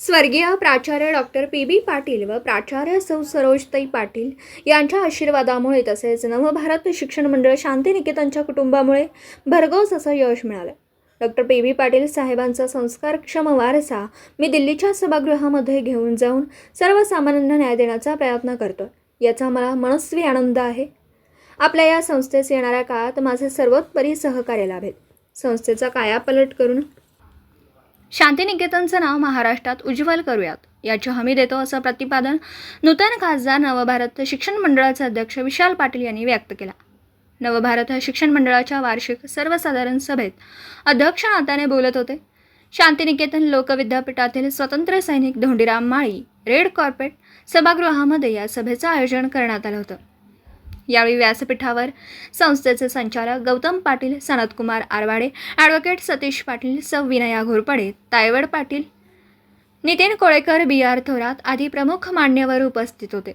स्वर्गीय प्राचार्य doctor P बी पाटील व प्राचार्य सौ सरोजताई पाटील यांच्या आशीर्वादामुळे तसेच नवभारत शिक्षण मंडळ शांतिनिकेतनच्या कुटुंबामुळे भरघोस असं यश मिळालं. डॉक्टर पी बी पाटील साहेबांचा संस्कारक्षम वारसा मी दिल्लीच्या सभागृहामध्ये घेऊन जाऊन सर्वसामान्यांना न्याय देण्याचा प्रयत्न करतो याचा मला मनस्वी आनंद आहे. आपल्या या संस्थेस येणाऱ्या काळात माझे सर्वोत्परी सहकार्य लाभेल. संस्थेचा कायापलट करून शांतिनिकेतनचं नाव महाराष्ट्रात उज्ज्वल करूयात. याची हमी देतो असं प्रतिपादन नूतन खासदार नवभारत शिक्षण मंडळाचे अध्यक्ष विशाल पाटील यांनी व्यक्त केला. नवभारत शिक्षण मंडळाच्या वार्षिक सर्वसाधारण सभेत अध्यक्ष नाताने बोलत होते. शांतिनिकेतन लोकविद्यापीठातील स्वतंत्र सैनिक धोंडीराम माळी रेड कॉर्पेट सभागृहामध्ये या सभेचं आयोजन करण्यात आलं होतं. यावेळी व्यासपीठावर संस्थेचे संचालक गौतम पाटील सनतकुमार आरवाडे ॲडव्होकेट सतीश पाटील स. विनया घोरपडे तायवड पाटील नितीन कोळेकर बी. आर. थोरात आदी प्रमुख मान्यवर उपस्थित होते.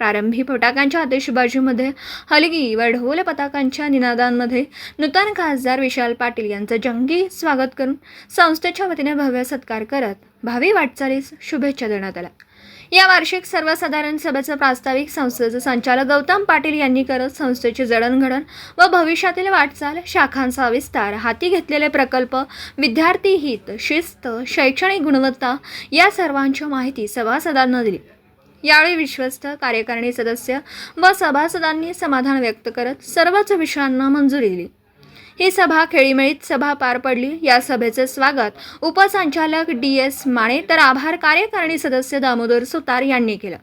प्रारंभी फटाक्यांच्या आतिषबाजीमध्ये हलगी व ढोल पताकांच्या निनादांमध्ये नूतन खासदार विशाल पाटील यांचं जंगी स्वागत करून संस्थेच्या वतीने भव्य सत्कार करत भावी वाटचालीस शुभेच्छा देण्यात आल्या. या वार्षिक सर्वसाधारण सभेचं प्रास्ताविक संस्थेचे संचालक गौतम पाटील यांनी करत संस्थेची जडणघडण व भविष्यातील वाटचाल शाखांचा विस्तार हाती घेतलेले प्रकल्प विद्यार्थी हित शिस्त शैक्षणिक गुणवत्ता या सर्वांची माहिती सभासदांना दिली. यावेळी विश्वस्त कार्यकारिणी सदस्य व सभासदांनी समाधान व्यक्त करत सर्वच विषयांना मंजुरी दिली. ही सभा खेळीमेळीत सभा पार पडली. या सभेचे स्वागत उपसंचालक डी एस माने तर आभार कार्यकारिणी सदस्य दामोदर सुतार यांनी केलं.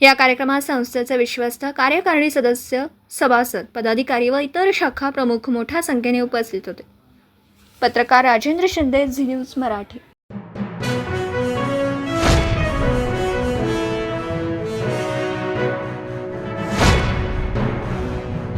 या कार्यक्रमात संस्थेचे विश्वस्त कार्यकारिणी सदस्य सभासद पदाधिकारी व इतर शाखा प्रमुख मोठ्या संख्येने उपस्थित होते. पत्रकार राजेंद्र शिंदे झी न्यूज मराठी.